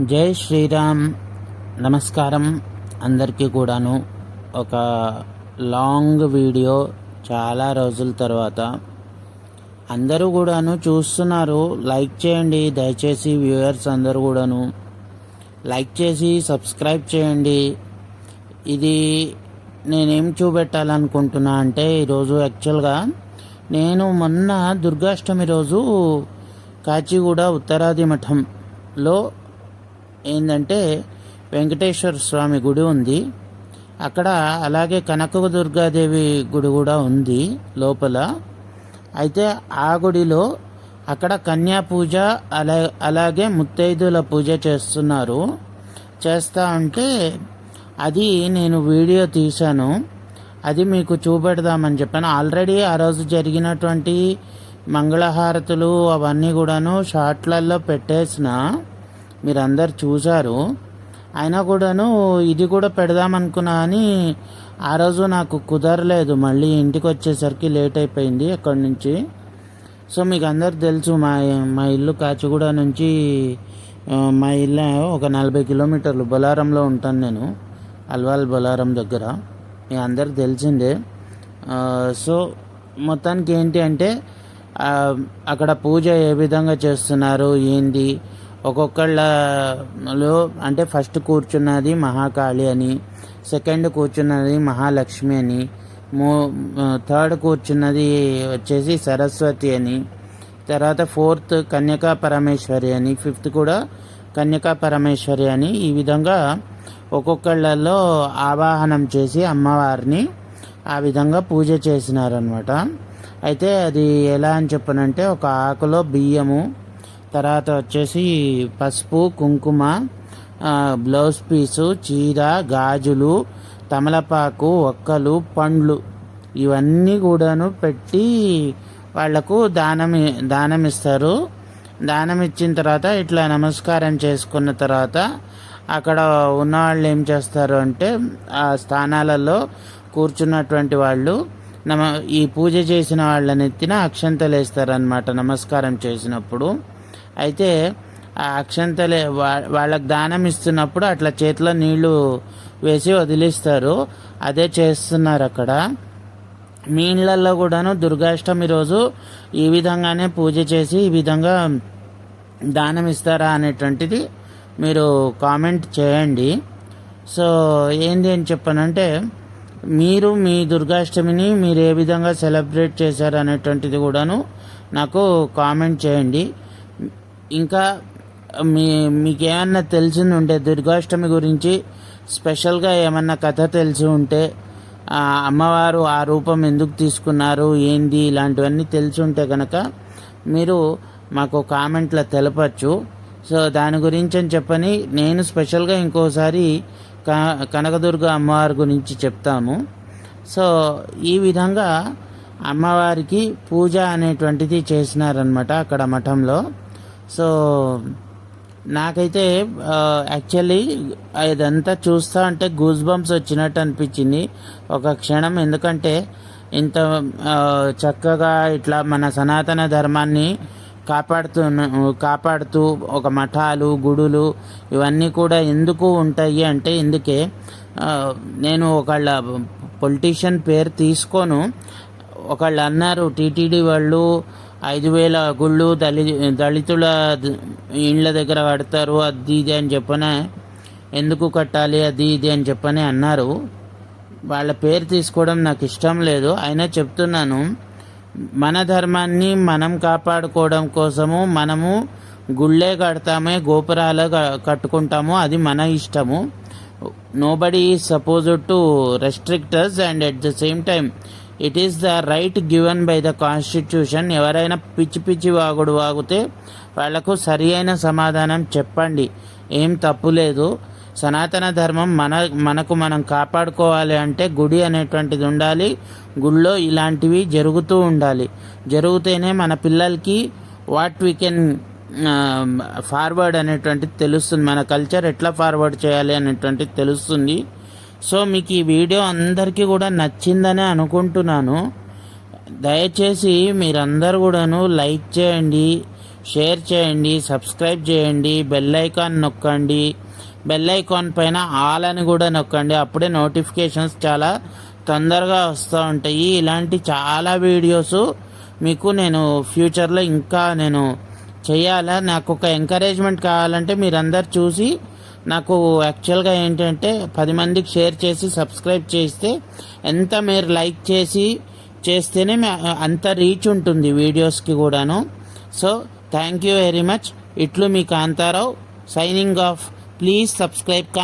జై శ్రీరామ్. నమస్కారం. అందరికీ కూడాను ఒక లాంగ్ వీడియో చాలా రోజుల తర్వాత. అందరూ కూడాను చూస్తున్నారు. లైక్ చేయండి. దయచేసి వ్యూయర్స్ అందరూ కూడాను లైక్ చేసి సబ్స్క్రైబ్ చేయండి. ఇది నేనేం చూపెట్టాలనుకుంటున్నా అంటే ఈరోజు యాక్చువల్గా నేను మొన్న దుర్గాష్టమి రోజు కాచిగూడ ఉత్తరాది మఠంలో ఏంటంటే వెంకటేశ్వర స్వామి గుడి ఉంది. అక్కడ అలాగే కనక దుర్గాదేవి గుడి కూడా ఉంది లోపల. అయితే ఆ గుడిలో అక్కడ కన్యా పూజ అలా అలాగే ముత్తైదుల పూజ చేస్తున్నారు. చేస్తా ఉంటే అది నేను వీడియో తీశాను. అది మీకు చూపెడదామని చెప్పాను. ఆల్రెడీ ఆ రోజు జరిగినటువంటి మంగళహారతులు అవన్నీ కూడాను షార్ట్లలో పెట్టేసిన మీరందరు చూశారు. అయినా కూడాను ఇది కూడా పెడదామనుకున్నా అని ఆ రోజు నాకు కుదరలేదు. మళ్ళీ ఇంటికి వచ్చేసరికి లేట్ అయిపోయింది అక్కడి నుంచి. సో మీకు అందరు తెలుసు మా మా ఇల్లు కాచిగూడ నుంచి మా ఇల్లు ఒక నలభై కిలోమీటర్లు బొలారంలో ఉంటాను నేను. అల్వాల్ బొలారం దగ్గర. మీ అందరు తెలిసిందే. సో మొత్తానికి ఏంటి అంటే అక్కడ పూజ ఏ విధంగా చేస్తున్నారు? ఏంది ఒక్కొక్కళ్ళలో అంటే ఫస్ట్ కూర్చున్నది మహాకాళి అని సెకండ్ కూర్చున్నది మహాలక్ష్మి అని మూ థర్డ్ కూర్చున్నది వచ్చేసి సరస్వతి అని తర్వాత ఫోర్త్ కన్యకా పరమేశ్వరి అని ఫిఫ్త్ కూడా కన్యకా పరమేశ్వరి అని ఈ విధంగా ఒక్కొక్కళ్ళలో ఆవాహనం చేసి అమ్మవారిని ఆ విధంగా పూజ చేసినారనమాట అయితే అది ఎలా అని చెప్పనంటే ఒక ఆకులో బియ్యము తర్వాత వచ్చేసి పసుపు కుంకుమ బ్లౌజ్ పీసు చీర గాజులు తమలపాకు ఒక్కలు పండ్లు ఇవన్నీ కూడాను పెట్టి వాళ్ళకు దానం దానం ఇస్తారు దానం ఇచ్చిన తర్వాత ఇట్లా నమస్కారం చేసుకున్న తర్వాత అక్కడ ఉన్నవాళ్ళు ఏం చేస్తారు అంటే ఆ స్థానాలలో కూర్చున్నటువంటి వాళ్ళు నమ ఈ పూజ చేసిన వాళ్ళని ఎత్తిన అక్షంతలు వేస్తారనమాట నమస్కారం చేసినప్పుడు. అయితే ఆ అక్షంతలే వాళ్ళకి దానం ఇస్తున్నప్పుడు అట్లా చేతిలో నీళ్ళు వేసి వదిలిస్తారు. అదే చేస్తున్నారు అక్కడ. మీ ఇళ్ళల్లో కూడాను దుర్గాష్టమి రోజు ఈ విధంగానే పూజ చేసి ఈ విధంగా దానం ఇస్తారా అనేటువంటిది మీరు కామెంట్ చేయండి. సో ఏంది అని చెప్పానంటే మీరు మీ దుర్గాష్టమిని మీరు ఏ విధంగా సెలబ్రేట్ చేశారు అనేటువంటిది కూడాను నాకు కామెంట్ చేయండి. ఇంకా మీ మీకు ఏమన్నా తెలిసి ఉంటే దుర్గాష్టమి గురించి స్పెషల్గా ఏమన్నా కథ తెలిసి ఉంటే అమ్మవారు ఆ రూపం ఎందుకు తీసుకున్నారు ఏంది ఇలాంటివన్నీ తెలిసి ఉంటే కనుక మీరు మాకు కామెంట్లో తెలపచ్చు. సో దాని గురించి అని చెప్పని నేను స్పెషల్గా ఇంకోసారి క కనకదుర్గ అమ్మవారి గురించి చెప్తాము. సో ఈ విధంగా అమ్మవారికి పూజ అనేటువంటిది చేసినారనమాట అక్కడ మఠంలో. సో నాకైతే యాక్చువల్లీ ఇదంతా చూస్తా అంటే గూస్ బంప్స్ వచ్చినట్టు అనిపించింది. ఒక క్షణం ఎందుకంటే ఇంత చక్కగా ఇట్లా మన సనాతన ధర్మాన్ని కాపాడుతూ కాపాడుతూ ఒక మఠాలు గుడులు ఇవన్నీ కూడా ఎందుకు ఉంటాయి అంటే ఇందుకే నేను ఒకళ్ళ పొలిటీషియన్ పేరు తీసుకోను. ఒకళ్ళు అన్నారు టీటీడీ వాళ్ళు ఐదు వేల గుళ్ళు దళి దళితుల ఇండ్ల దగ్గర కడతారు అది ఇది అని చెప్పనే ఎందుకు కట్టాలి అది ఇది అని చెప్పని అన్నారు. వాళ్ళ పేరు తీసుకోవడం నాకు ఇష్టం లేదు. అయినా చెప్తున్నాను మన ధర్మాన్ని మనం కాపాడుకోవడం కోసము మనము గుళ్ళే కడతామే గోపురాలు కట్టుకుంటాము అది మన ఇష్టము. Nobody suppose to restrict us and at the same time it is the right given by the constitution ఎవరైనా పిచ్చి పిచ్చి వాగుడు వాగితే వాళ్ళకు సరి అయిన సమాధానం చెప్పండి. ఏం తప్పు లేదు. సనాతన ధర్మం మన మనకు మనం కాపాడుకోవాలి అంటే గుడి అనేటువంటిది ఉండాలి. గుళ్ళో ఇలాంటివి జరుగుతూ ఉండాలి. జరుగుతేనే మన పిల్లలకి వాట్ వీ కెన్ ఫార్వర్డ్ అనేటువంటిది తెలుస్తుంది. మన కల్చర్ ఎట్లా ఫార్వర్డ్ చేయాలి అనేటువంటిది తెలుస్తుంది. సో మీకు ఈ వీడియో అందరికీ కూడా నచ్చిందని అనుకుంటున్నాను. దయచేసి మీరందరూ కూడాను లైక్ చేయండి షేర్ చేయండి సబ్స్క్రైబ్ చేయండి బెల్ ఐకాన్ నొక్కండి. బెల్ ఐకాన్ పైన ఆల్ అని కూడా నొక్కండి. అప్పుడే నోటిఫికేషన్స్ చాలా తొందరగా వస్తూ ఉంటాయి. ఇలాంటి చాలా వీడియోస్ మీకు నేను ఫ్యూచర్లో ఇంకా నేను చేయాలా? నాకు ఒక ఎంకరేజ్మెంట్ కావాలంటే మీరందరు చూసి నాకు యాక్చువల్గా ఏంటంటే పది మందికి షేర్ చేసి సబ్స్క్రైబ్ చేస్తే ఎంత మీరు లైక్ చేసి చేస్తేనే అంత రీచ్ ఉంటుంది వీడియోస్కి కూడాను. So thank you very much ఇట్లు మీ Kantharao signing off please subscribe కా